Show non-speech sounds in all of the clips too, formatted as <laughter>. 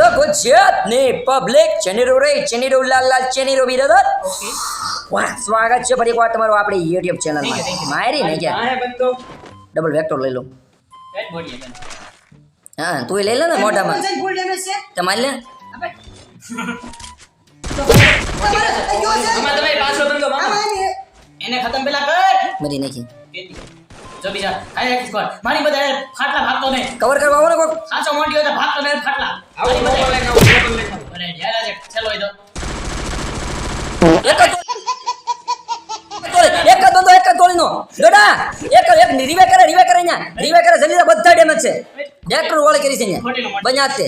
હાલો ગુજરાતની પબ્લિક ચેનીરો રે ચેનીરો લાલ લાલ ચેનીરો બિરદર ઓકે વાહ સ્વાગત છે ફરી એકવાર તમારું આપણી યુટ્યુબ ચેનલ you. મારી ને ક્યાં? ડબલ વેક્ટર લઈ લો. હા તું લઈ લે ને મોઢામાં. તમારે લે. એને ખતમ પેલા કર. મરી નાખી. જો બીજા કાંઈ એક સ્કોર મારી બધા ફાટલા ભાગતો ને કવર કરવા આવો ને કોક. સાચો મોટી હોય તો ભાગતો ને ફાટલા. આવો ઓપન આવું, મોબાઈલ અરે યાર આજે હોય એક એક જ એક જ ડોડા એક એક રીવે કરે રીવે કરે અહીંયા. રીવે કરે જલ્દી બધા ડેમેજ છે. ડેક્ટર વાળી કરી છે અહીંયા. બન્યા જ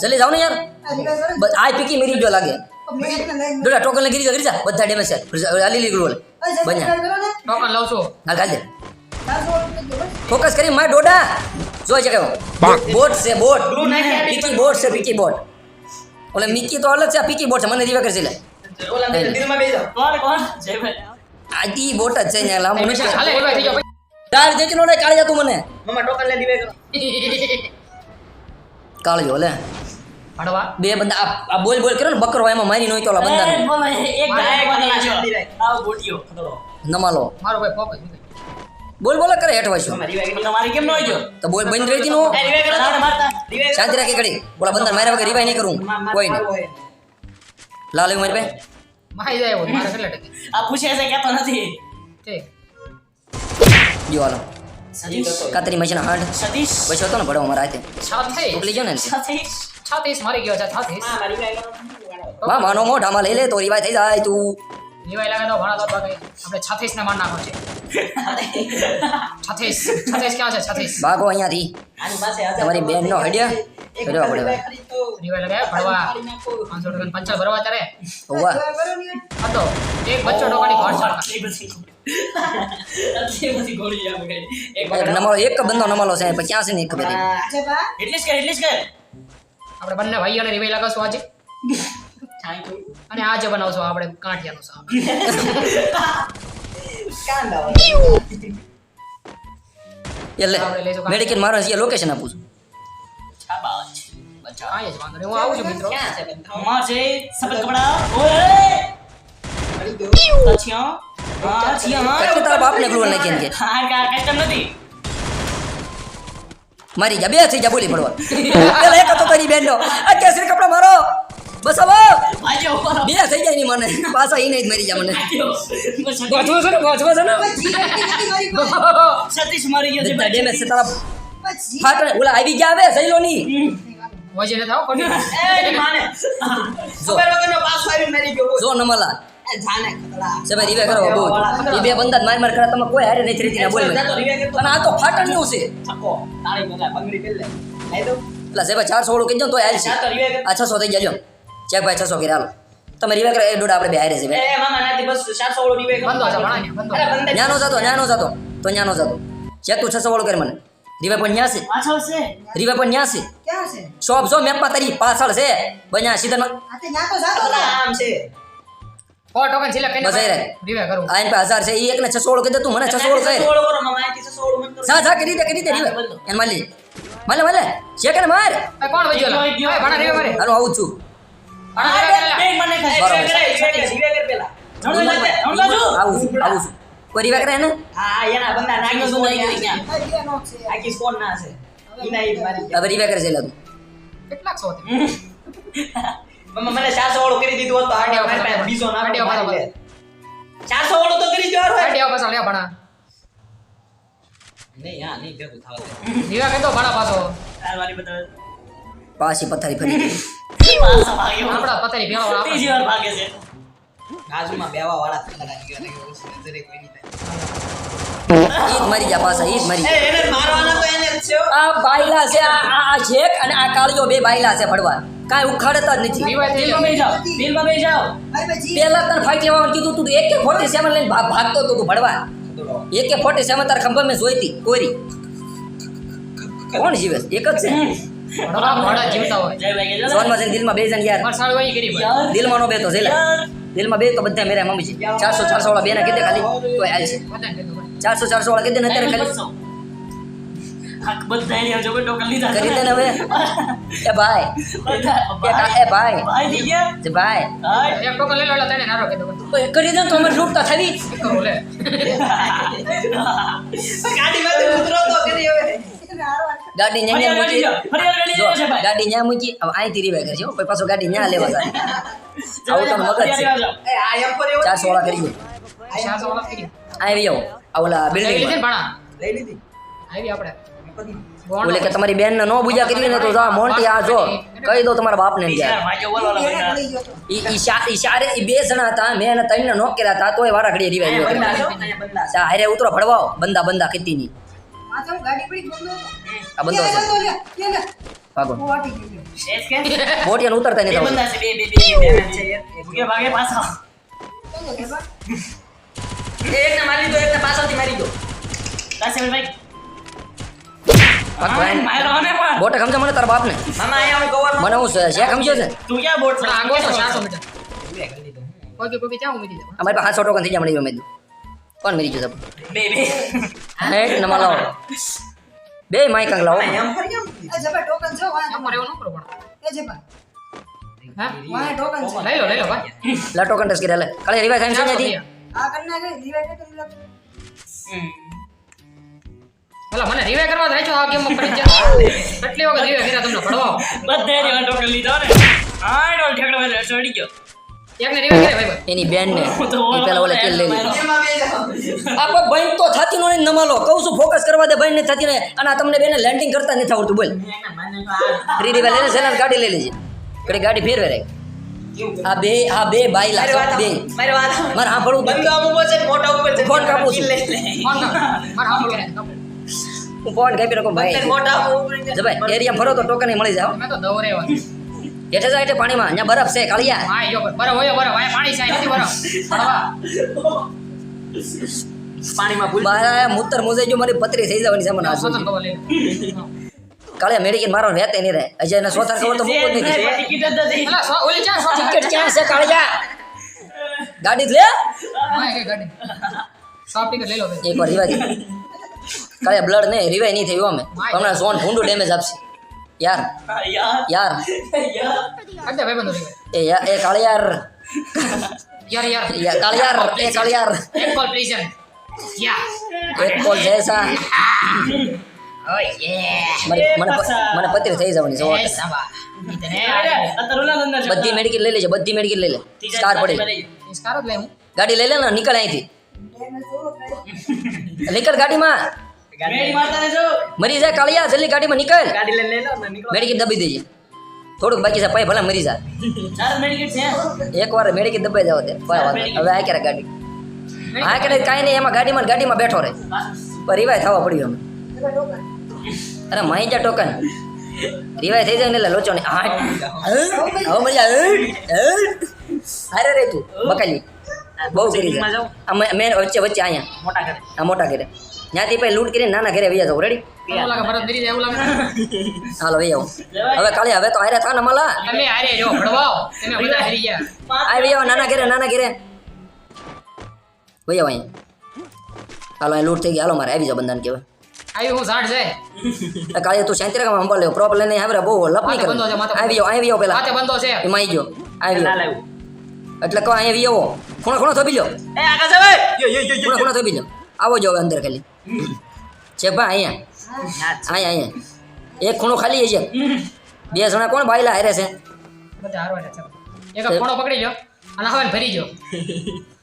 જલ્દી જાવ ને યાર. આ પીકી મરી ગયો લાગે. ડોડા ટોકન ગીરી જા જા. બધા ડેમેજ છે. આલી લીગડું બોલે બન્યા. ટોકન લઉં છું કાઢ દે. ફોકસ કરી માર ડોડા. જોઈ શકે બોટ છે બોટ. પીકી બોટ છે પીકી બોટ ઓલે મિકી તો અલગ છે પીકી બોટ છે મને દીવા કરશે લે. આજી બોટ જ છે ને લાંબુ નથી. હાલે એવા થઈ જાઓ કાળ જેટલો ને કાળ જા તું મને. મમ્મા ટોકન લે divide કરો. કાળ જો લે. ભણવા બે બંદા આ- આ બોલ બોલ કર્યો ને બકરો એમાં મારી નહીં તો ઓલા બંદા એક. આવ ગોટીયો નમાલો. મારો ભાઈ પોપ બોલ બોલ કરે divide કરો. તમારી કેમ નો જો? તો બોલ બંધ રહી નો. રિવાઈ કરો કરો. શાંતિ રાખી કડી બોલા બંદા મારા વગર રિવાય નહીં કરું. કોઈ નહીં. લાલ મારી ભાઈ માઈ જાય મારે કેટલા ટકે? આ પૂછે છે કેતો નથી. ઠીક જો હાલો. સતીશ. કાતરી મશીન હાડ. સતીશ. બસ હતો ને ભડો મારા હાથે. સાથે મોકલી જો ને. સતીશ. છત્રીસ મારી ગયો છે છાતીસ મા, મારી divide કરો. માં માનો મોઢામાં લઈ લે તો રિવાય થઈ જાય તું. રિવાય લાગે તો ભણા તો આપણે છાતીસ ને માર નાખો છે. છાતીસ છાતીસ ક્યાં છે? છત્રીસ ભાગો અહીંયાથી. આની પાસે હજાર તમારી બેન બેનનો idea? એક કરવા વખત પડે. divide કરી તો નિવાય લાગે ભણવા પાંચસો ટકા ભરવા ત્યારે વાહ હતો એક બચ્ચો ટોકાની ઘર નમાલો બંદો નમાલો છે પછી ક્યાં છે ને એક ખબર. એટલી જ કર એટલી જ કર આપણે બંને ભાઈઓને રિવાય લગાવશું આજે. અને આજે બનાવશું આપણે કાંઠિયાનું શાક. મેડિકેટ મારો છે લોકેશન આપું છું. આવું મિત્રો? અમાર સફેદ કપડા. ગ્લુઅર નાખી કે. હા કસ્ટમ નથી. મારી જા બે થઈ જા બોલી પડવા પેલા એક હતો તારી બેનનો. આ કેસરી કપડા મારો. બસ હવે. બે થઈ જાય ની મને. પાછા ઈ નહીં જ મરી જા મને. ગોઠવો છે ને? ગોઠવો છે ને? સતીશ મરી ગયો છે ડેમેજ છે તારા. ફાટણ ઓલા આવી ગયા આવે સહેલો ની. વજન થાવ કોની? એ માને. જો. ખબર વગરનો પાછો આવીને મારી ગયો. જો નમલા. છે ભાઈ રીવે કરો બહુ ઈ બે બંદા માર માર કરે તમે કોઈ હારે નહીં રીતી ના બોલ અને આ તો ફાટણનું છે. ઠકો. તાળી બધા બંગડી પેલે લઈ દો એટલે ભાઈ ચારસો વાળું કીધું તો હાલ છે. આ છસો થઈ ગયા ચેક ભાઈ છસો કરી હાલો. તમે રિવે કરો એ દોડ આપણે બે હારે છે ભાઈ એ મામા નાથી બસ 400 વાળો revive બંધો છે, બંધો. ન્યાનો જતો ન્યાનો જતો. તો ન્યાનો જતો. ચેક તું છસો વાળું કર મને. રીવે પણ ન્યા છે પાછળ છે. રીવે પણ ન્યા છે ક્યાં છે? શોપ જો મેપમાં તારી પાછળ છે. બન્યા સીધા આ તે ન્યા તો. જાતો આમ છે. સો ટોકન સિલેક્ટ કરીને બસ એ રીવે કરું. આ એન પાસે હજાર છે ઈ એકને છસો વાળું કહી દે તું મને છસો વાળું કહે. નાથી 600 વાળો કરો મામા, અહીંથી 600 વાળું મત કરો. સા સા કરી દે કરી દે રીવે એન માલી માલે માલે. છે કે માર. કોણ વજ્યો લા? ગયો, ભણા રીવે મારે. હાલો આવું છું. ભણા આ બે મને revive કર પેલા. જણો જાતે જણો જાજો. આવું છું આવું છું. કોઈ રીવે કરે ને હા, એના બંદા નાખી બંદા સ્કોર નાખી ના ગયા. છે. આ બે નો આખી સ્કોર ના છે. ઈના ઈ મારી હવે રીવે કરે છે લાગુ તું. કેટલાક સો તે? મને ચારસો વાળું કરી દીધું હોત. તો આડે મારી પાસે બીજો મારી. 400 વાળું તો કરી દો હારો. પાસે લે ભણા. નહીં હા નહીં ભેગું થવા. દે. રિવાય ભણા પાછો. પથારી ફરી ગઈ. પાછા ભાગ્યો આપણા પથારી ભેળો વાળા. ત્રીજી ભાગે છે. બાજુમાં બેવા વાળા થતા ગયા ને ઓછી કોઈ નહીં થાય. મરી જા પાછા ઈ મરી એને મારવાના તો એને છે આ બાયલા છે આ આ- છેક અને આ કાળિયો બે બાયલા છે ભડવા. કાંઈ ઉખાડતા જ નથી. જાઓ. જાઓ. પેલા તને ફાઈટ લેવાનું કીધું તું એક ફોર્ટી સેવન લઈને ભાગ- ભાગતો હતો તું ભડવા. એક ફોર્ટી સેવન તાર ખંભા મેં જોઈતી કોરી. કોણ જીવે? એક જ છે. કે સોનમાં જઈને દિલમાં બે જણ યાર. દિલમાં નો બે તો જેલા દિલમાં બે તો બધા મેરા મમ્મી છે. ચારસો ચારસો વાળા બેના કીધે ખાલી. તો હાલ છે. ચારસો ચારસો વાળા કીધે ને અત્યારે ખાલી. બધા એરિયા જો ટોકન લીધા કરી દે હવે. એ ભાઈ. એ એ ભાઈ. ભાઈ થઈ ગયા? જે ભાઈ. હાય. એક ટોકન લઈ લો તને નારો કીધું. કરી દે તો અમે લૂંટતા થવી. એક કરો લે. <laughs> ગાડીમાંથી ઉતરો તો કરી હવે. ગાડી ન્યા મૂકી. જાઓ. જાઓ. ગાડી ન્યા મૂકી. હવે અહીંથી રીવાય હો. પછી પાછો ગાડી ન્યા લેવા જાય. <laughs> આવું તો મગજ છે. રેડી જાઓ. એ આ એમ પર એવો ચારસો વાળા કરી ચારસો વાળા થઈ આવી આવો આ ઓલા બિલ્ડિંગ લઈ લીધી. આવી આપણે. બોલે કે તમારી બેન ને નો બુજા કરી ને તો જા મોન્ટી આ જો કહી દો તમારા બાપ ને. ઈ ઈ શારે ઈ બે જણા હતા મેં એને ત્રણ નો કર્યા હતા તોય વારા ઘડી રીવાય અહીંયા ગયો બંદા સા હારે ઉતરો ભડવાઓ બંદા બંદા કીતી ની આ ગાડી પડી બંધો. છે. ભાગો. એક? બોટિયાને ઉતરતા નહીં થવું બંદા છે, બે, બે, બે, બે, બે છે, એક. એકને મારી દો એકને પાછળથી મારી દો. કાશીભાઈ ભાઈ. બોટે સમજો મને તારા બાપ ને મામા અહીંયા હું કવર મને હું છે? શેખ સમજો છે? તું ક્યાં બોટ આગો તો ચારસો મીટર. ઓકે દીધો ચાઉ ક્યાં અમારી પાસે હાથસો ટોકન થઈ જાય ગયો મેં કોણ મેરી જો બે બે. હે નમા લાવો. બે માઈક અંગ લાવો એમ ફરી એમ એ જબા ટોકન છે વાંહે અમારે એવું ન કરો પણ એ જબા હા? વાંહે ટોકન છે. લઈ લો લઈ લો ભાઈ લા ટોકન ટેસ્ટ કર્યા લે. કાલે રિવાઇવ થાય છે આ કરના ગઈ લીવાય લો તમને ભલા મને રિવાય કરવા રાખ્યો આ વખત રિવાય કર્યા તમને ભણવા? બધે રેવા ટોકન લીધો ને. આ ડોલ ઠેકડો વાળો ચડી ગયો. એકને રિવાય કરે ભાઈ ભાઈ એની બેન ને તો પેલા ઓલે તેલ લઈ લીધું. એમાં બે જાઓ. આ પણ ભાઈ તો થાતી નો નમાલો. કહું છું ફોકસ કરવા દે ભાઈ ને થતી ને અને તમને બેને લેન્ડિંગ કરતા નથી આવડતું. બોલ. ફ્રી લઈને સેના ગાડી લઈ લેજે. કડી ગાડી ફેરવે રે. આ બે આ બે બાઈલા મારી બે. મારે વાત મારે સાંભળવું બંધ છે ને ઉપર છે. ફોન કાપું છું. મારે હાંભળવું કરે હું ફોન કાપી નાખું ભાઈ. છે. જબાઈ એરિયા ફરો તો ટોકન મળી જાવ મેં તો દોરે હેઠે જાય હેઠે પાણીમાં. અહીંયા બરફ છે કાળિયા. હા યો બરફ હોય બરફ. વાય પાણી છે નથી બરફ. પાણીમાં ભૂલ. મારા મૂતર મોજે જો મારી પતરી થઈ જવાની છે મને ખબર કાળિયા મેડિકલ મારો રહેતે નહીં રહે અજય ને સોતર ખબર તો મૂકો નહીં. ટિકિટ ક્યાં છે કાળિયા? ગાડી લે. ટિકિટ લઈ લો એક વાર રિવાય કાળિયા બ્લડ નહીં રિવાય નહીં થયું અમે. હમણાં સોન ભૂંડું ડેમેજ આપશે. યાર. યાર. યાર. યાર રિવાય એ કાળિયાર. યાર યાર. કાળિયાર એ કાળિયાર. એક કોલ પ્લીઝ યા એક કોલ જૈસા મને મને પ- થઈ જવાની સો એ. બધી મેડિકલ લઈ લેજે બધી મેડિકલ લઈ લે. સ્કાર પડી. ગાડી લઈ લે ને નીકળ અહીંથી. <laughs> નીકળ ગાડીમાં. મરી જાય કાળિયા જલ્દી ગાડીમાં નીકળ. ગાડી લઈને લઈ લો ને નીકળો. મેડિકેટ દબી દેજે. થોડુંક બાકી છે ભાઈ ભલે મરી જાય ચાર મેડિકેટ છે. એક વાર મેડિકલ દબાઈ જાવ તે હવે આ ક્યારે ગાડી? આ ક્યારે કાંઈ નહીં એમાં ગાડીમાં ગાડીમાં બેઠો રહે. રિવાય થવા પડ્યું અમે અરે માઈ જા ટોકન. રિવાય થઈ જાય ને એટલે લોચો ને. હવે મજા અરે રે તું બકાલી. બહુ કરી માં વચ્ચે વચ્ચે અહીંયા. મોટા કરે આ મોટા ઘરે. ત્યાંથી પછી લૂંટ કરીને નાના ઘરે વૈયા જાવ રેડી હાલો વૈયા આવો. હવે કાલે હવે તો આયરા થા ને મલા. તમે હારે જો ભડવાઓ. તમે બધા હારી ગયા. આ વૈયા નાના ઘરે નાના ઘરે. વૈયા અહીં. હાલો અહીં લૂંટ થઈ ગઈ. હાલો મારે આવી જાવ બંધાને કહેવાય. આવી હું ઝાડ છે. કાલે તું શાંતિ રાખ સંભાળ લેવો પ્રોપ લઈને આવે બહુ લપ નહીં કરે આવી જાવ આવી જાવ પેલા. માથે બંધો છે. એમાં આવી ગયો. આવી ગયો. એટલે કહો અહીંયા આવો. ખૂણો ખૂણો થોભી લો એ આગળ ખૂણો ખૂણો થોભી લો આવો જો હવે અંદર ખાલી. છે ભાઈ અહીંયા. અહીંયા અહીંયા. એક ખૂણો ખાલી છે. બે જણા કોણ? બાયલા હારે છે. બધા હારવા છે. એક આ પકડી લો અને હવે ભરી જો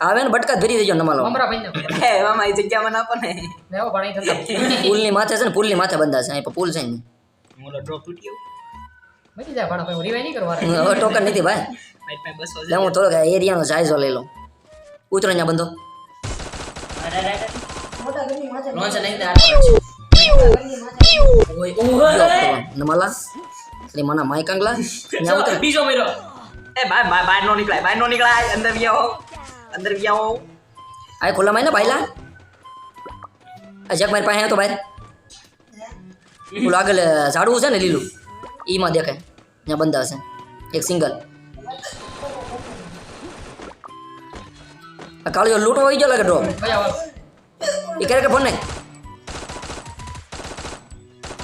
આવે ને બટકા ભરી દેજો નમાલો મમરા ભાઈ એ મામા એ જગ્યામાં ના આપો લેવો પાણી થતા પુલની માથે છે ને પુલની માથે બંધા છે. અહીં પુલ છે ને. મોલો ડ્રોપ તૂટ્યો બચી જાય ભાડા ભાઈ રિવાય નહીં કરવા હવે ટોકન નથી ભાઈ. બસો હું થોડોક એરિયાનો જાયજો લઈ લઉં. ઉતરો અહીંયા બંધો. નમાલા એટલે મના માઈક અંગલા બીજો મહિનો એ બાય બાય બહાર નો નીકળાય બહાર નો નીકળાય. અંદર બી અંદર બી આવો આ ખુલ્લામાં ને બાયલા આ મારી પાસે આવ્યો તો બહાર આગળ ઝાડવું છે ને લીલું. ઈમાં દેખાય. ત્યાં બંધા હશે. એક સિંગલ. કાળજો લૂંટો હોય ગયો લાગે ડ્રોપ એ ક્યારે ફોન નહીં?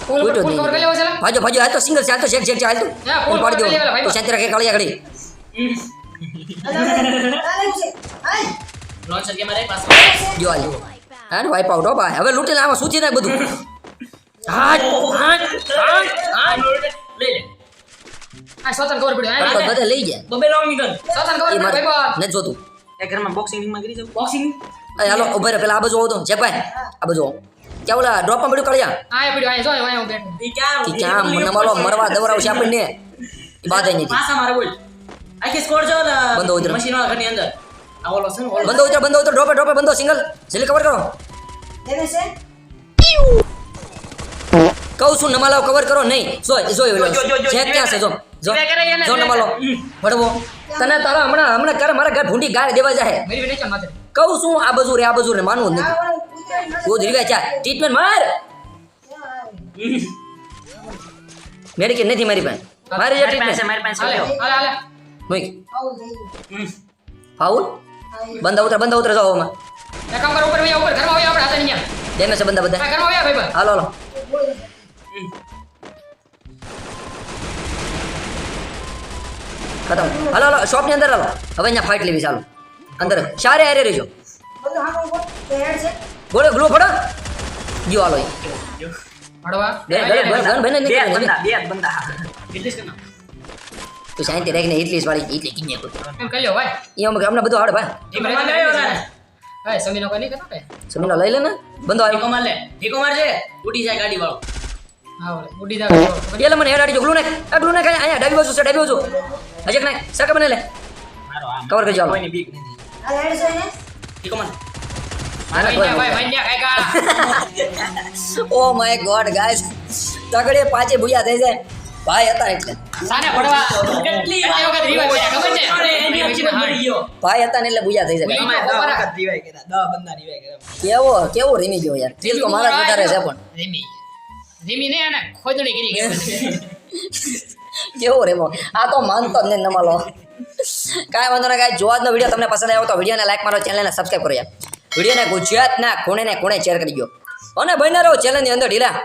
ફૂલ ફૂલ જ cover કરી લેવો છે લા? ભાજો ભાજો હાલ તો સિંગલ છે હાલ તો શેક શેક છે હાલ તો. હા, ફૂલ હું પાડી કરી ભાઈ. તું શાંતિ રાખે કાળિયા ઘડી ચાલે છે હાય લોન્ચર કે મારે પાસ જો હાલ. હા વાઇપ આઉટ હો ભાઈ. હવે લૂંટી લે સૂચી શું છે ને બધું? હાટ હાટ હાટ લઈ લે. આ સ્વતંત્ર cover પડ્યો. આ, બધે લઈ જાય બબે લોંગ સ્વતંત્ર cover એ પડ્યો, ભાઈ. નથી જોતું. એ ઘરમાં બોક્સિંગ રિંગમાં કરી જાવ બોક્સિંગ અરે હાલો ઊભા રહે પેલા આ બાજુ આવો તો જેક ભાઈ આ બાજુ આવો ક્યાં ઓલા ડ્રોપમાં પડ્યું કળિયા આ એ પડ્યો, આ જો, આય હું બેઠો. ઈ ક્યાં ઈ ક્યાં મને માલો મરવા દવરાવશે આપણને એ બાધે નથી પાસા મારે બોલ આખી સ્કોર જો બંધો ઉતર મશીન વાળા ઘરની અંદર આ ઓલો છે ને ઓલો બંધો ઉતર બંધો ઉતર ડ્રોપે ડ્રોપે બંધો સિંગલ જલ્દી કવર કરો એને છે કહું છું નમાલાવ કવર કરો નહીં જો, જો, જો, જે ક્યાં છે જો જો જો નમાલો ભડવો તને તારા હમણાં હમણાં કરે મારા ઘર ભૂંડી ગાળ દેવા જાય મેરી બેટી માથે. કહું છું આ બાજુ રે આ બાજુ રે માનવું નથી. તું ધીરે ચા ટ્રીટમેન્ટ માર. મેરી કે નથી મારી પાસે? મારી જે ટ્રીટમેન્ટ મારી પાસે હાલે. હાલે, ગયું. ફાઉલ? બંધા ઉતર બંધા ઉતર જાઓ આમાં. એક કામ કરો, ઉપર ભાઈ ઉપર. ઘરમાં વહી આવ, આપણે હાથે નહીં આમ. છે બંધા. બધા ઘરમાં આવ્યા ભાઈ, હાલો હાલો. ખતમ. હાલો હાલો શોપની અંદર હાલો. હવે અહીંયા ફાઇટ લેવી ચાલો. અંદર. ચારે હારે રહેજો. ગોળે ગ્લો ફડો ગયો આલો હળવા. બે ગણ બંદા બંદા. એટલી તું શાંતિ રાખીને ઇટલીસ વાળી કોઈ એમ કરી ભાઈ. એ અમને અમને બધું આવડે ભાઈ. ભાઈ, સમીનો કોઈ નહીં કરતો ભાઈ. સમીનો લઈ લે ને. બંધો ઢીકો આવ્યો. માર લે ઢીકો મારજે ઉડી જાય ગાડી વાળો ઉડી. મને હેડ આડી જો ગ્લુ નાખ આ ગ્લુ નાખ અહીંયા ડાબી બાજુ છે ડાબી બાજુ. સરકા બને લે. કવર કરી ચાલો કોઈની બીક નથી. ઓ માય ગોડ ગાઈસ તગડે પાંચે ભૂયા થઈ જાય ભાઈ હતા એટલે કેટલી વખત ખબર છે? ભાઈ હતા ને એટલે ભૂયા થઈ જાય બંદા. કેવો કેવો રીમી ગયો યાર કિલ તો મારા વધારે છે પણ રીમી. રીમી નહીં, આને ખોદણી કરી ગઈ. કેવો રેમો આ તો માનતો જ નહીં નમાલો કાંઈ વાંધો ના કાંઈ જોવાનો વીડિયો તમને પસંદ આવ્યો તો વિડીયોને લાઈક મારો ચેનલને સબસ્ક્રાઈબ કરો યાર. વિડીયોને ગુજરાતના ખૂણે ને ખૂણે શેર કરી દો અને બન્યા રહો ચેનલની અંદર ઢીલા.